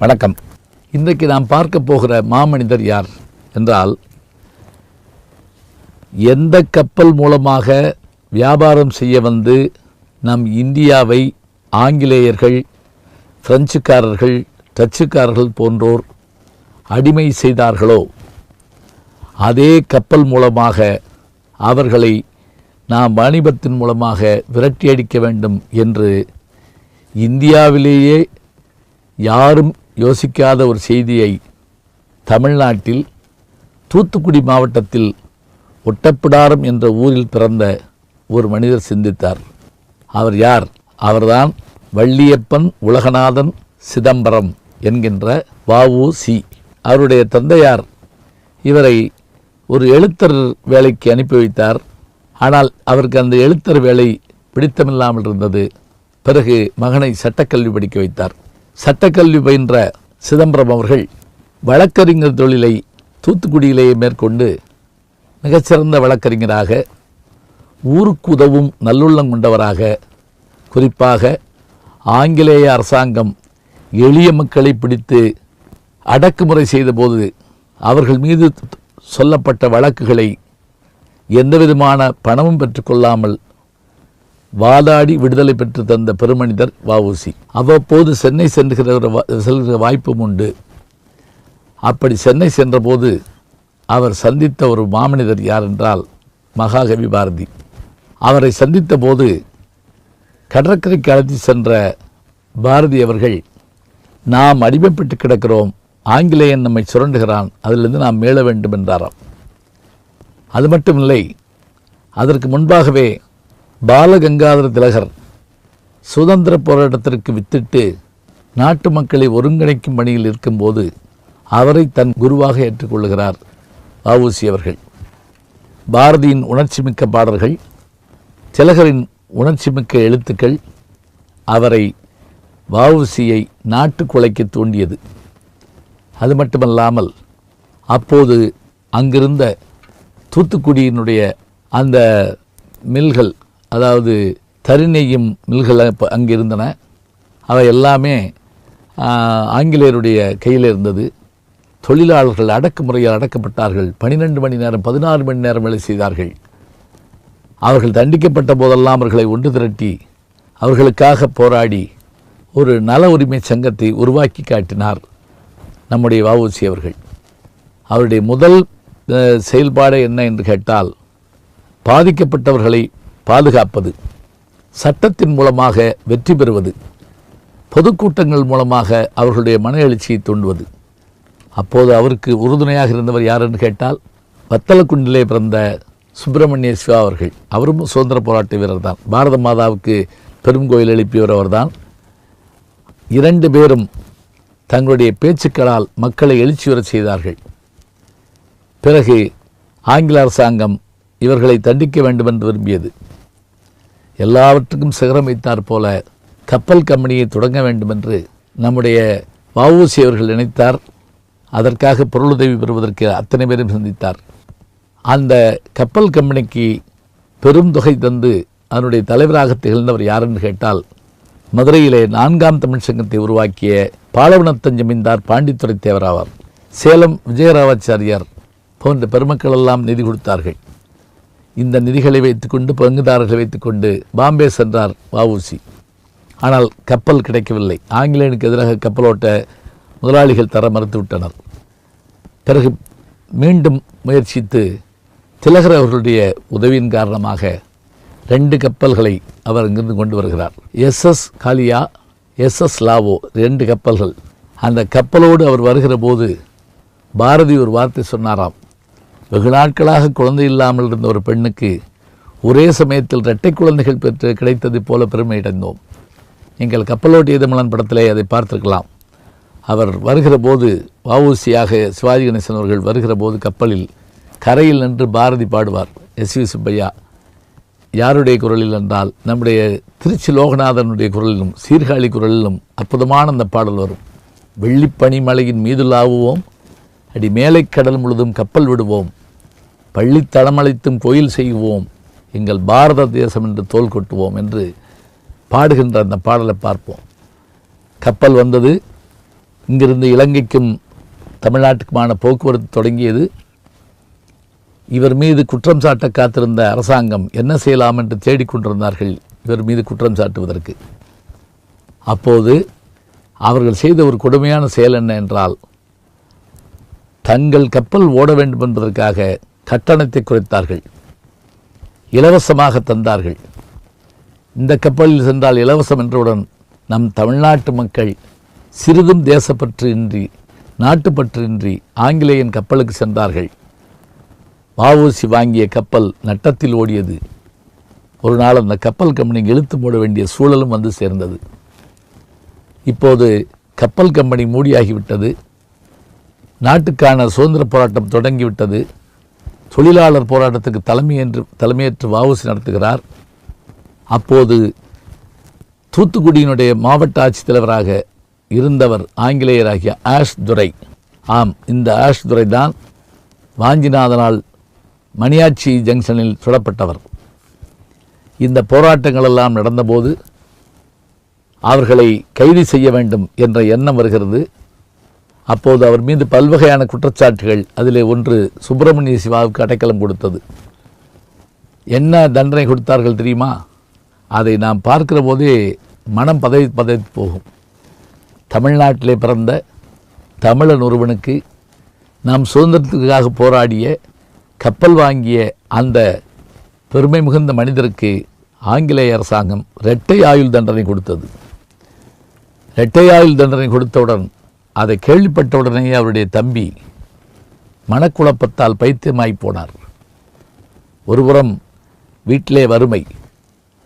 வணக்கம். இன்றைக்கு நாம் பார்க்க போகிற மாமனிதர் யார் என்றால் எந்த கப்பல் மூலமாக வியாபாரம் செய்ய வந்து நம் இந்தியாவை ஆங்கிலேயர்கள் பிரெஞ்சுக்காரர்கள் டச்சுக்காரர்கள் போன்றோர் அடிமை செய்தார்களோ அதே கப்பல் மூலமாக அவர்களை நாம் வாணிபத்தின் மூலமாக விரட்டியடிக்க வேண்டும் என்று இந்தியாவிலேயே யாரும் யோசிக்காத ஒரு செய்தியை தமிழ்நாட்டில் தூத்துக்குடி மாவட்டத்தில் ஒட்டப்பிடாரம் என்ற ஊரில் பிறந்த ஒரு மனிதர் சிந்தித்தார். அவர் யார்? அவர்தான் வள்ளியப்பன் உலகநாதன் சிதம்பரம் என்கின்ற வஉ சி. அவருடைய தந்தையார் இவரை ஒரு எழுத்தர் வேலைக்கு அனுப்பி வைத்தார். ஆனால் அவருக்கு அந்த எழுத்தர் வேலை பிடித்தமில்லாமல் இருந்தது. பிறகு மகனை சட்டக்கல்வி படிக்க வைத்தார். சட்டக்கல்வி பயின்ற சிதம்பரம் அவர்கள் வழக்கறிஞர் தொழிலை தூத்துக்குடியிலேயே மேற்கொண்டு மிகச்சிறந்த வழக்கறிஞராக ஊருக்கு உதவும் நல்லுள்ளம் கொண்டவராக குறிப்பாக ஆங்கிலேய அரசாங்கம் எளிய மக்களை பிடித்து அடக்குமுறை செய்தபோது அவர்கள் மீது சொல்லப்பட்ட வழக்குகளை எந்தவிதமான பணமும் பெற்றுக்கொள்ளாமல் வாதாடி விடுதலை பெற்று தந்த பெருமனிதர் வஉசி. அவ்வப்போது சென்னை சென்றுகிற ஒரு செல்கிற வாய்ப்பும் உண்டு. அப்படி சென்னை சென்றபோது அவர் சந்தித்த ஒரு மாமனிதர் யார் என்றால் மகாகவி பாரதி. அவரை சந்தித்த போது கடற்கரைக்கு அழைத்து சென்ற பாரதி அவர்கள் நாம் அடிமைப்பட்டு கிடக்கிறோம். ஆங்கிலேயன் நம்மை சுரண்டுகிறான். அதிலிருந்து நாம் மீள வேண்டும் என்றாராம். அது மட்டுமில்லை அதற்கு முன்பாகவே பாலகங்காதர திலகர் சுதந்திர போராட்டத்திற்கு வித்திட்டு நாட்டு மக்களை ஒருங்கிணைக்கும் பணியில் இருக்கும்போது அவரை தன் குருவாக ஏற்றுக்கொள்கிறார் வஉசி அவர்கள். பாரதியின் உணர்ச்சிமிக்க பாடல்கள் திலகரின் உணர்ச்சிமிக்க எழுத்துக்கள் அவரை வஉசியை நாட்டு கொலைக்கு தூண்டியது. அது மட்டுமல்லாமல் அப்போது அங்கிருந்த தூத்துக்குடியினுடைய அந்த மில்கள் அதாவது தருணையும் மில்கள் அப்ப அங்கே இருந்தன அவை எல்லாமே ஆங்கிலேயருடைய கையில் இருந்தது. தொழிலாளர்கள் அடக்குமுறையில் அடக்கப்பட்டார்கள். பன்னிரெண்டு மணி நேரம் பதினாறு மணி நேரம் வேலை செய்தார்கள். அவர்கள் தண்டிக்கப்பட்ட போதெல்லாம் அவர்களை ஒன்று திரட்டி அவர்களுக்காக போராடி ஒரு நல உரிமை சங்கத்தை உருவாக்கி காட்டினார் நம்முடைய வஉசி அவர்கள். அவருடைய முதல் செயல்பாடு என்ன என்று கேட்டால் பாதிக்கப்பட்டவர்களை பாதுகாப்பது சட்டத்தின் மூலமாக வெற்றி பெறுவது பொதுக்கூட்டங்கள் மூலமாக அவர்களுடைய மன எழுச்சியை தூண்டுவது. அப்போது அவருக்கு உறுதுணையாக இருந்தவர் யாருன்னு என்று கேட்டால் வத்தலக்குண்டிலே பிறந்த சுப்பிரமணிய சிவா அவர்கள். அவரும் சுதந்திர போராட்ட வீரர் தான். பாரத மாதாவுக்கு பெரும் கோயில் எழுப்பியவர் அவர்தான். இரண்டு பேரும் தங்களுடைய பேச்சுக்களால் மக்களை எழுச்சியுறச் செய்தார்கள். பிறகு ஆங்கில அரசாங்கம் இவர்களை தண்டிக்க வேண்டும் என்று விரும்பியது. எல்லாவற்றுக்கும் சிகரம் வைத்தார் போல கப்பல் கம்பெனியை தொடங்க வேண்டும் என்று நம்முடைய வஉசி அவர்கள் நினைத்தார். அதற்காக பொருளுதவி பெறுவதற்கு அத்தனை பேரும் சந்தித்தார். அந்த கப்பல் கம்பெனிக்கு பெரும் தொகை தந்து அதனுடைய தலைவராக திகழ்ந்தவர் யாரென்று கேட்டால் மதுரையிலே நான்காம் தமிழ் சங்கத்தை உருவாக்கிய பாலவனத்தன் ஜமீன்தார் பாண்டித்துறை தேவராவார் சேலம் விஜயராவாச்சாரியார் போன்ற பெருமக்கள் எல்லாம் நிதி கொடுத்தார்கள். இந்த நிதிகளை வைத்துக்கொண்டு பங்குதாரர்களை வைத்துக்கொண்டு பாம்பே சென்றார் வவுசி ஆனால் கப்பல் கிடைக்கவில்லை. ஆங்கிலேயனுக்கு எதிராக கப்பலோட்ட முதலாளிகள் தர மறுத்துவிட்டனர் பிறகு மீண்டும் முயற்சித்து திலகர் அவர்களுடைய உதவியின் காரணமாக ரெண்டு கப்பல்களை அவர் இங்கிருந்து கொண்டு வருகிறார். எஸ்எஸ் காலியா எஸ்எஸ் லாவோ ரெண்டு கப்பல்கள். அந்த கப்பலோடு அவர் வருகிற போது பாரதி ஒரு வார்த்தை சொன்னாராம். வெகு நாட்களாக குழந்தை இல்லாமல் இருந்த ஒரு பெண்ணுக்கு ஒரே சமயத்தில் இரட்டை குழந்தைகள் பெற்று கிடைத்தது போல பெருமை அடைந்தோம். எங்கள் கப்பலோட்டிய தமிழன் படத்திலே அதை பார்த்திருக்கலாம். அவர் வருகிற போது வவுசியாக சிவாஜி கணேசன் அவர்கள் வருகிற போது கப்பலில் கரையில் நின்று பாரதி பாடுவார். எஸ் வி சுப்பையா யாருடைய குரலில் என்றால் நம்முடைய திருச்சி லோகநாதனுடைய குரலிலும் சீர்காழி குரலிலும் அற்புதமான அந்த பாடல் வரும். வெள்ளிப்பனிமலையின் மீதுலாவுவோம் அடி மேலை கடல் முழுதும் கப்பல் விடுவோம். பள்ளி தளமளித்தும் கோயில் செய்வோம். எங்கள் பாரத தேசம் என்று தோல் கொட்டுவோம் என்று பாடுகின்ற அந்த பாடலை பார்ப்போம். கப்பல் வந்தது. இங்கிருந்து இலங்கைக்கும் தமிழ்நாட்டுக்குமான போக்குவரத்து தொடங்கியது. இவர் மீது குற்றம் சாட்ட காத்திருந்த அரசாங்கம் என்ன செய்யலாம் என்று தேடிக்கொண்டிருந்தார்கள் இவர் மீது குற்றம் சாட்டுவதற்கு. அப்போது அவர்கள் செய்த ஒரு கொடுமையான செயல் என்ன என்றால் தங்கள் கப்பல் ஓட வேண்டும் என்பதற்காக கட்டணத்தை குறைத்தார்கள். இலவசமாக தந்தார்கள். இந்த கப்பலில் சென்றால் இலவசம் என்றவுடன் நம் தமிழ்நாட்டு மக்கள் சிறிதும் தேசப்பற்று இன்றி நாட்டுப்பற்று இன்றி ஆங்கிலேயன் கப்பலுக்கு சென்றார்கள். வாவூசி வாங்கிய கப்பல் நட்டத்தில் ஓடியது. ஒரு நாள் அந்த கப்பல் கம்பெனி இழுத்து மூட வேண்டிய சூழலும் வந்து சேர்ந்தது. இப்போது கப்பல் கம்பெனி மூடியாகிவிட்டது. நாட்டுக்கான சுதந்திர போராட்டம் தொடங்கிவிட்டது. தொழிலாளர் போராட்டத்துக்கு தலைமை என்று தலைமையேற்று வாவுசி நடத்துகிறார். அப்போது தூத்துக்குடியினுடைய மாவட்ட ஆட்சித்தலைவராக இருந்தவர் ஆங்கிலேயராகிய ஆஷ் துரை. ஆம் இந்த ஆஷ் துரை தான் வாஞ்சிநாதனால் மணியாட்சி ஜங்ஷனில் சுடப்பட்டவர். இந்த போராட்டங்களெல்லாம் நடந்தபோது அவர்களை கைது செய்ய வேண்டும் என்ற எண்ணம் வருகிறது. அப்போது அவர் மீது பல்வகையான குற்றச்சாட்டுகள் அதிலே ஒன்று சுப்பிரமணிய சிவாவுக்கு அடைக்கலம் கொடுத்தது. என்ன தண்டனை கொடுத்தார்கள் தெரியுமா? அதை நாம் பார்க்கிற போதே மனம் பதவி பதவித்து போகும். தமிழ்நாட்டிலே பிறந்த தமிழன் ஒருவனுக்கு நாம் சுதந்திரத்துக்காக போராடிய கப்பல் வாங்கிய அந்த பெருமை மிகுந்த மனிதருக்கு ஆங்கிலேய அரசாங்கம் இரட்டை ஆயுள் தண்டனை கொடுத்தது. இரட்டை ஆயுள் தண்டனை கொடுத்தவுடன் அதை கேள்விப்பட்டவுடனே அவருடைய தம்பி மனக்குழப்பத்தால் பைத்தியமாய் போனார். ஒருபுறம் வீட்டிலே வறுமை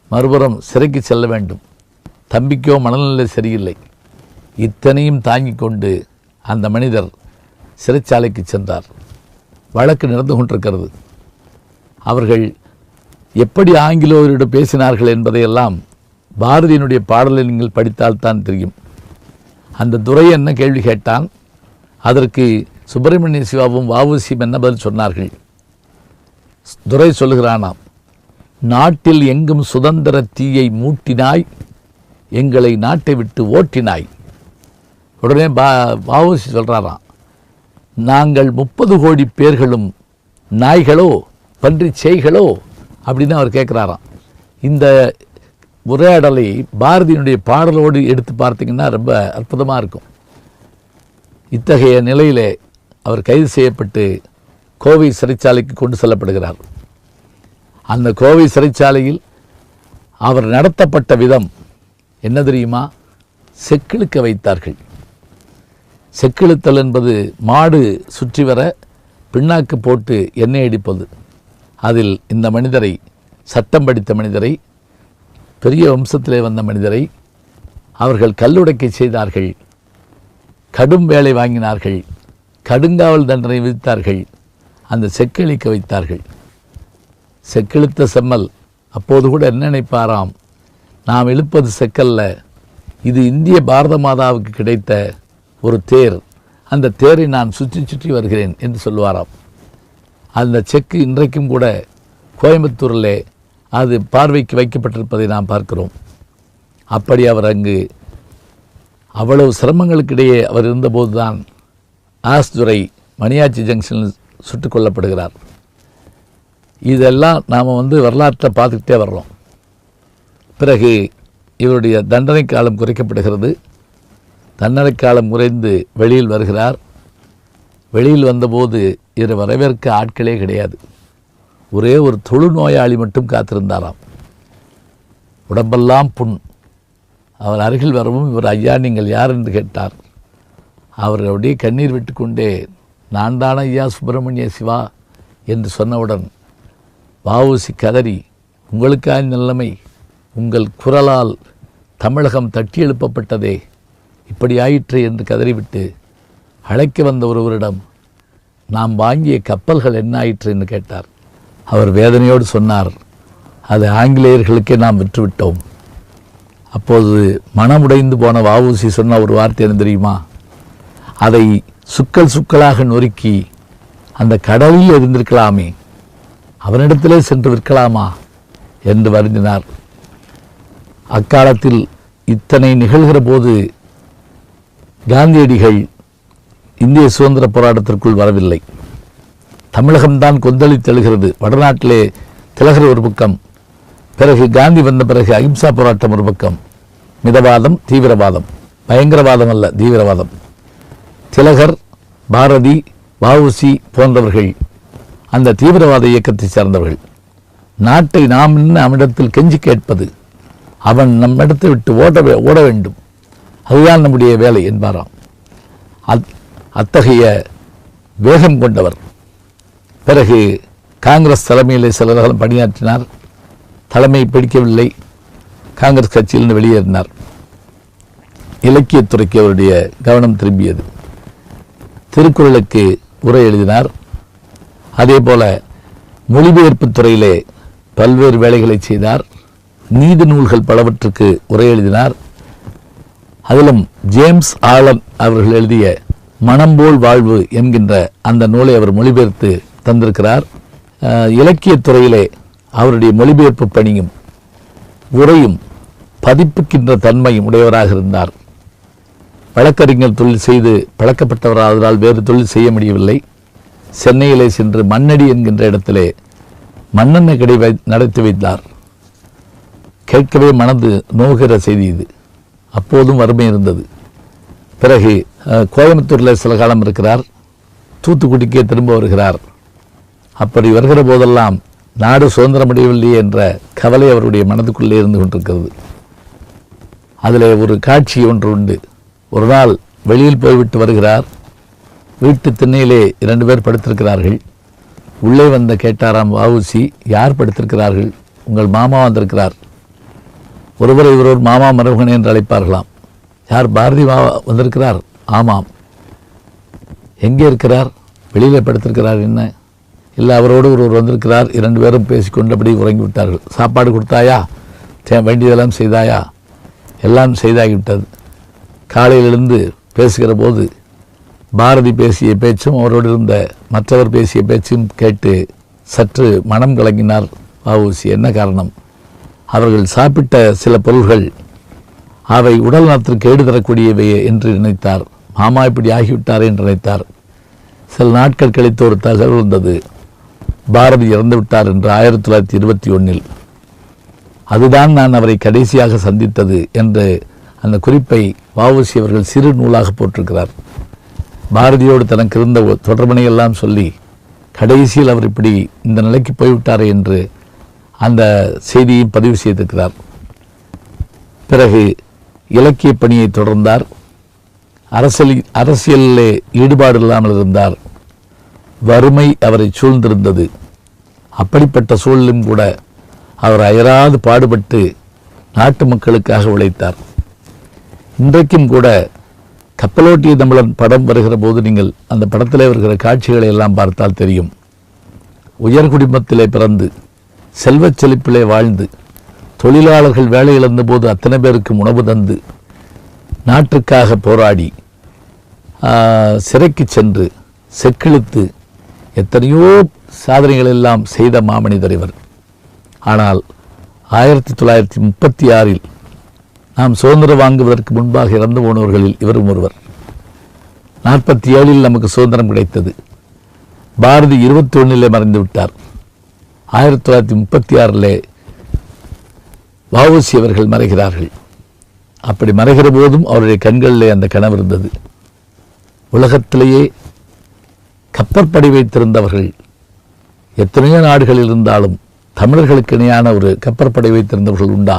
மறுபுறம் சிறைக்கு செல்ல வேண்டும். தம்பிக்கோ மனநிலை சரியில்லை. இத்தனையும் தாங்கிக் கொண்டு அந்த மனிதர் சிறைச்சாலைக்கு சென்றார். வழக்கு நடந்து கொண்டிருக்கிறது. அவர்கள் எப்படி ஆங்கிலோரிடம் பேசினார்கள் என்பதையெல்லாம் பாரதியினுடைய பாடலை நீங்கள் படித்தால்தான் தெரியும். அந்த துரை என்ன கேள்வி கேட்டான்? அதற்கு சுப்பிரமணிய சிவாவும் வாவுசியும் என்ன பதில் சொன்னார்கள்? துரை சொல்கிறானாம் நாட்டில் எங்கும் சுதந்திர தீயை மூட்டினாய் எங்களை நாட்டை விட்டு ஓட்டினாய். உடனே பா வாவுசி சொல்கிறாராம் நாங்கள் முப்பது கோடி பேர்களும் நாய்களோ பன்றி செய்களோ அப்படின்னு அவர் கேட்குறாராம் இந்த உரையாடலை பாரதியினுடைய பாடலோடு எடுத்து பார்த்தீங்கன்னா ரொம்ப அற்புதமாக இருக்கும். இத்தகைய நிலையிலே அவர் கைது செய்யப்பட்டு கோவை சிறைச்சாலைக்கு கொண்டு செல்லப்படுகிறார். அந்த கோவை சிறைச்சாலையில் அவர் நடத்தப்பட்ட விதம் என்ன தெரியுமா? செக்கிழுக்க வைத்தார்கள். செக்கிழுத்தல் என்பது மாடு சுற்றி வர பின்னாக்கு போட்டு எண்ணெய் அடிப்பது. அதில் இந்த மனிதரை சட்டம் படித்த மனிதரை பெரிய வம்சத்திலே வந்த மனிதரை அவர்கள் கல்லுடைக்கை செய்தார்கள். கடும் வேலை வாங்கினார்கள். கடுங்காவல் தண்டனை விதித்தார்கள். அந்த செக்களிக்க வைத்தார்கள். செக்கிழுத்த செம்மல் அப்போது கூட என்ன நினைப்பாராம்? நாம் இழுப்பது செக்கல்ல. இது இந்திய பாரத மாதாவுக்கு கிடைத்த ஒரு தேர். அந்த தேரை நான் சுற்றி சுற்றி வருகிறேன் என்று சொல்லுவாராம். அந்த செக்கு இன்றைக்கும் கூட கோயம்புத்தூரில் அது பார்வைக்கு வைக்கப்பட்டிருப்பதை நாம் பார்க்கிறோம். அப்படி அவர் அங்கு அவ்வளவு சிரமங்களுக்கிடையே அவர் இருந்தபோதுதான் ஆஸ்துரை மணியாச்சி ஜங்ஷனில் சுட்டுக் கொல்லப்படுகிறார். இதெல்லாம் நாம் வந்து வரலாற்றை பார்த்துக்கிட்டே வர்றோம். பிறகு இவருடைய தண்டனை காலம் குறைக்கப்படுகிறது. தண்டனை காலம் குறைந்து வெளியில் வருகிறார். வெளியில் வந்தபோது இவரை வரவேற்க ஆட்களே கிடையாது. ஒரே ஒரு தொழுநோயாளி மட்டும் காத்திருந்தாராம். உடம்பெல்லாம் புண். அவர் அருகில் வரவும் இவர் ஐயா நீங்கள் யார்? என்று கேட்டார். அவர் அப்படியே கண்ணீர் விட்டுக்கொண்டே நான் தான ஐயா சுப்பிரமணிய சிவா? என்று சொன்னவுடன் வஉசி கதறி உங்களுக்காய் நிலைமை உங்கள் குரலால் தமிழகம் தட்டி எழுப்பப்பட்டதே. இப்படி ஆயிற்று என்று கதறிவிட்டு அழைக்க வந்த ஒருவரிடம் நாம் வாங்கிய கப்பல்கள் என்ன ஆயிற்று? என்று கேட்டார். அவர் வேதனையோடு சொன்னார் அது ஆங்கிலேயர்களுக்கே நாம் விற்றுவிட்டோம். அப்போது மனமுடைந்து போன வாவூசி சொன்ன ஒரு வார்த்தை என்ன தெரியுமா? அதை சுக்கல் சுக்கலாக நொறுக்கி அந்த கடலில் இருந்திருக்கலாமே அவனிடத்திலே சென்று விற்கலாமா? என்று வருந்தினார். அக்காலத்தில் இத்தனை நிகழ்கிற போது காந்தியடிகள் இந்திய சுதந்திர போராட்டத்திற்குள் வரவில்லை. தமிழகம்தான் கொந்தளித்தெழுகிறது வடநாட்டிலே திலகர் ஒரு பக்கம் பிறகு காந்தி வந்த பிறகு அகிம்சா போராட்டம் ஒரு பக்கம். மிதவாதம் தீவிரவாதம். பயங்கரவாதம் அல்ல தீவிரவாதம். திலகர் பாரதி வஉசி போன்றவர்கள் அந்த தீவிரவாத இயக்கத்தை சார்ந்தவர்கள். நாட்டை நாம் என்ன அவனிடத்தில் கெஞ்சி கேட்பது? அவன் நம்மிடத்தை விட்டு ஓடவே ஓட வேண்டும். அதுதான் நம்முடைய வேலை என்பாராம். அத்- அத்தகைய வேகம் கொண்டவர். பிறகு காங்கிரஸ் தலைமையில் சில காலம் பணியாற்றினார். தலைமை பிடிக்கவில்லை. காங்கிரஸ் கட்சியிலிருந்து வெளியேறினார். இலக்கியத்துறைக்கு அவருடைய கவனம் திரும்பியது. திருக்குறளுக்கு உரை எழுதினார். அதே போல மொழிபெயர்ப்பு துறையிலே பல்வேறு வேலைகளை செய்தார். நீதி நூல்கள் பலவற்றுக்கு உரை எழுதினார். அதிலும் ஜேம்ஸ் ஆலன் அவர்கள் எழுதிய மனம்போல் வாழ்வு என்கின்ற அந்த நூலை அவர் மொழிபெயர்த்து தந்திருக்கிறார். இலக்கியத்துறையிலே துறையிலே அவருடைய மொழிபெயர்ப்பு பணியும் உரையும் பதிப்புக்கின்ற தன்மையும் உடையவராக இருந்தார். வழக்கறிஞர் தொழில் செய்து பழக்கப்பட்டவராதலால் வேறு தொழில் செய்ய முடியவில்லை. சென்னையிலே சென்று மண்ணடி என்கின்ற இடத்திலே மண்ணெண்ணெய் கடை வை நடத்தி வைத்தார். கேட்கவே மனது நோகிற செய்தி இது. அப்போதும் வறுமை இருந்தது. பிறகு கோயம்புத்தூரில் சில காலம் இருக்கிறார். தூத்துக்குடிக்கே திரும்ப வருகிறார். அப்படி வருகிற போதெல்லாம் நாடு சுதந்திரமடையவில்லையே என்ற கவலை அவருடைய மனதுக்குள்ளே இருந்து கொண்டிருக்கிறது. அதில் ஒரு காட்சி ஒன்று உண்டு. ஒரு நாள் வெளியில் போய்விட்டு வருகிறார். வீட்டு திண்ணையிலே இரண்டு பேர் படுத்திருக்கிறார்கள். உள்ளே வந்த கேட்டாராம் வாவுசி யார் படுத்திருக்கிறார்கள்? உங்கள் மாமா வந்திருக்கிறார். ஒருவரை ஒருவர் மாமா மருமகன் என்று அழைப்பார்களாம். யார் பாரதி மாமா வந்திருக்கிறார்? ஆமாம். எங்கே இருக்கிறார்? வெளியில் படுத்திருக்கிறார் என்ன? இல்லை அவரோடு ஒருவர் வந்திருக்கிறார். இரண்டு பேரும் பேசிக்கொண்டபடி உறங்கி விட்டார்கள் சாப்பாடு கொடுத்தாயா? வேண்டியதெல்லாம் செய்தாயா? எல்லாம் செய்தாகிவிட்டது. காலையிலிருந்து பேசுகிற போது பாரதி பேசிய பேச்சும் அவரோடு இருந்த மற்றவர் பேசிய பேச்சும் கேட்டு சற்று மனம் கலங்கினார் வஉசி என்ன காரணம்? அவர்கள் சாப்பிட்ட சில பொருள்கள் அவை உடல் நலத்திற்கு கேடு தரக்கூடியவையே என்று நினைத்தார். மாமா இப்படி ஆகிவிட்டாரே என்று நினைத்தார். சில நாட்கள் கழித்து ஒரு தகவல் வந்தது. பாரதி இறந்து விட்டார் என்று ஆயிரத்தி தொள்ளாயிரத்தி இருபத்தி ஒன்றில் அதுதான் நான் அவரை கடைசியாக சந்தித்தது என்று அந்த குறிப்பை வாவுசி அவர்கள் சிறு நூலாக போட்டிருக்கிறார். பாரதியோடு தனக்கு இருந்த தொடர்பனையெல்லாம் எல்லாம் சொல்லி கடைசியில் அவர் இப்படி இந்த நிலைக்கு போய்விட்டாரே என்று அந்த செய்தியை பதிவு செய்திருக்கிறார். பிறகு இலக்கிய பணியை தொடர்ந்தார். அரசியலில் அரசியலிலே ஈடுபாடு இல்லாமல் இருந்தார். வறுமை அவரை சூழ்ந்திருந்தது. அப்படிப்பட்ட சூழலும் கூட அவர் அயராது பாடுபட்டு நாட்டு மக்களுக்காக உழைத்தார். இன்றைக்கும் கூட கப்பலோட்டிய தமிழன் படம் வருகிற போது நீங்கள் அந்த படத்தில் வருகிற காட்சிகளை எல்லாம் பார்த்தால் தெரியும். உயர் குடும்பத்திலே பிறந்து செல்வச் செழிப்பிலே வாழ்ந்து தொழிலாளர்கள் வேலை இழந்த போது அத்தனை பேருக்கும் உணவு தந்து நாட்டுக்காக போராடி சிறைக்கு சென்று செக்கிழுத்து எத்தனையோ சாதனைகள் எல்லாம் செய்த மாமனிதர் இவர். ஆனால் ஆயிரத்தி தொள்ளாயிரத்தி முப்பத்தி ஆறில் நாம் சுதந்திரம் வாங்குவதற்கு முன்பாக இறந்து போனவர்களில் இவரும் ஒருவர். நாற்பத்தி ஏழில் நமக்கு சுதந்திரம் கிடைத்தது. பாரதி இருபத்தி ஒன்றிலே மறைந்து விட்டார் ஆயிரத்தி தொள்ளாயிரத்தி முப்பத்தி ஆறிலே வஉசி அவர்கள் மறைகிறார்கள். அப்படி மறைகிற போதும் அவருடைய கண்களிலே அந்த கனவு இருந்தது. உலகத்திலேயே கப்பற்படை வைத்திருந்தவர்கள் எத்தனையோ நாடுகளில் இருந்தாலும் தமிழர்களுக்கு இணையான ஒரு கப்பற்படை வைத்திருந்தவர்கள் உண்டா?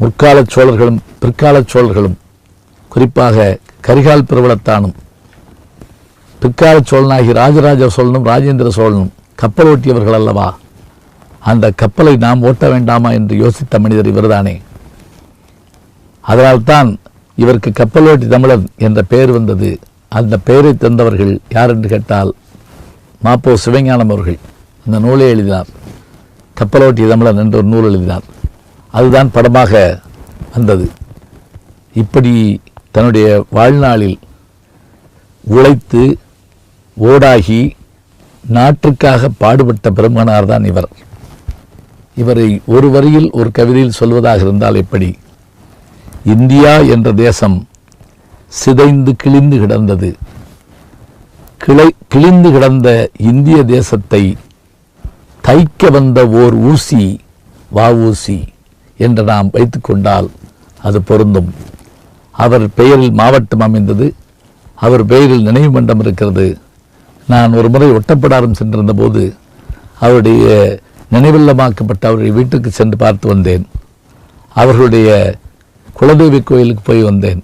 முற்கால சோழர்களும் பிற்கால சோழர்களும் குறிப்பாக கரிகால் பிரபலத்தானும் பிற்கால சோழனாகி ராஜராஜ சோழனும் ராஜேந்திர சோழனும் கப்பல் ஓட்டியவர்கள் அல்லவா? அந்த கப்பலை நாம் ஓட்ட வேண்டாமா என்று யோசித்த மனிதர் இவர்தானே. அதனால்தான் இவருக்கு கப்பலோட்டி தமிழன் என்ற பெயர் வந்தது. அந்த பெயரை தந்தவர்கள் யார் என்று கேட்டால் மாப்போ சிவஞானம் அவர்கள். அந்த நூலை எழுதினார். கப்பலோட்டி தமிழன் என்ற ஒரு நூல் எழுதினார். அதுதான் படமாக வந்தது. இப்படி தன்னுடைய வாழ்நாளில் உழைத்து ஓடாகி நாட்டுக்காக பாடுபட்ட பெருமனார் தான் இவர். இவரை ஒரு வரியில் ஒரு கவிதையில் சொல்வதாக இருந்தால் எப்படி? இந்தியா என்ற தேசம் சிதைந்து கிழிந்து கிடந்தது. கிளை கிழிந்து கிடந்த இந்திய தேசத்தை தைக்க வந்த ஓர் ஊசி வஊசி என்று நாம் வைத்துக்கொண்டால் அது பொருந்தும். அவர் பெயரில் மாவட்டம் அமைந்தது அவர் பெயரில் நினைவு மண்டம் இருக்கிறது. நான் ஒரு முறை ஒட்டப்படாரம் சென்றிருந்த போது அவருடைய நினைவில்லமாக்கப்பட்ட அவருடைய வீட்டுக்கு சென்று பார்த்து வந்தேன். அவர்களுடைய குலதெய்வ கோயிலுக்கு போய் வந்தேன்.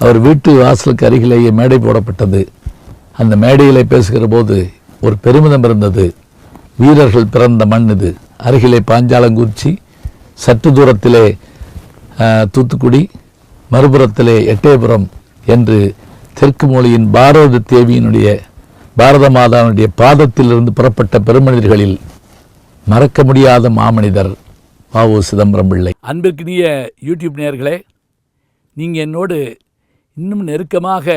அவர் வீட்டு வாசலுக்கு அருகிலேயே மேடை போடப்பட்டது. அந்த மேடையிலே பேசுகிற போது ஒரு பெருமிதம் இருந்தது. வீரர்கள் பிறந்த மண் இது. அருகிலே பாஞ்சாலங்குறிச்சி சற்று தூரத்திலே தூத்துக்குடி மறுபுறத்திலே எட்டயபுரம் என்று தெற்கு மொழியின் பாரத தேவியினுடைய பாரத மாதாவினுடைய பாதத்திலிருந்து புறப்பட்ட பெருமனிதர்களில் மறக்க முடியாத மாமனிதர் வாவு சிதம்பரம் பிள்ளை. அன்பிற்கினிய யூடியூப் நேர்களே நீங்கள் என்னோடு இன்னும் நெருக்கமாக